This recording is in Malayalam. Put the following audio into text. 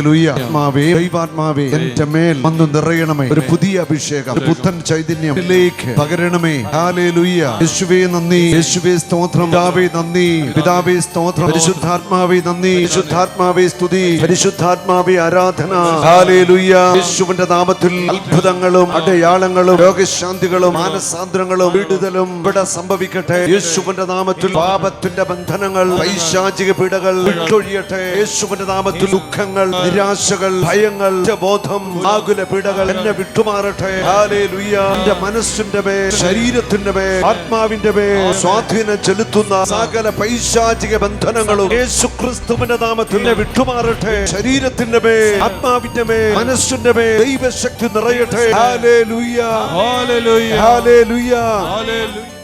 ആത്മാവേ ദൈവാത്മാവേ എന്റെ മേൽ വന്നു നിറയണമേ. ഒരു പുതിയ അഭിഷേകം പുത്തൻ ചൈതന്യം പകരണമേ. ഹാലേലൂയ യേശുവേ നന്ദി. യേശുവേ സ്തോത്രം. പിതാവേ നന്ദി. പിതാവേ സ്തോത്രം. പരിശുദ്ധാത്മാവേ നന്ദി. പരിശുദ്ധാത്മാവേ സ്തുതി. പരിശുദ്ധാത്മാവേ ആരാധന. ഹാലേലൂയ യേശുവിന്റെ നാമത്തിൽ അത്ഭുതങ്ങളും അടയാളങ്ങളും രോഗശാന്തികളും മാനസാന്തരങ്ങളും വിടുതലും ഇവിടെ സംഭവിക്കട്ടെ. യേശുവിന്റെ നാമത്തിൽ പാപത്തിന്റെ ബന്ധനങ്ങൾ പൈശാചിക പീഡകൾ വിട്ടൊഴിയട്ടെ. യേശുവിന്റെ നാമത്തിൽ ദുഃഖങ്ങൾ നിരാശകൾ ഭയങ്ങൾ ബോധം ആകുല പീഡകൾ എന്നെ വിട്ടുമാറട്ടെ. എന്റെ മനസ്സിന്റെ പേ ശരീരത്തിന്റെ പേ ആത്മാവിന്റെ പേ സ്വാധീനം ചെലുത്തുന്ന സകല പൈശാചിക ബന്ധനങ്ങളും യേശു ക്രിസ്തുവിന്റെ നാമത്തിൽ വിട്ടുമാറട്ടെ. ശരീരത്തിന്റെ പേ ആത്മാവിന്റെ പേ മനസ്സിന്റെ പേ ദൈവശക്തി നിറയട്ടെ. ഹാലേ ലുയ്യ ഹാലേ ലുയ്യ ഹാലേ ലുയ്യ ഹാലേ Hallelujah.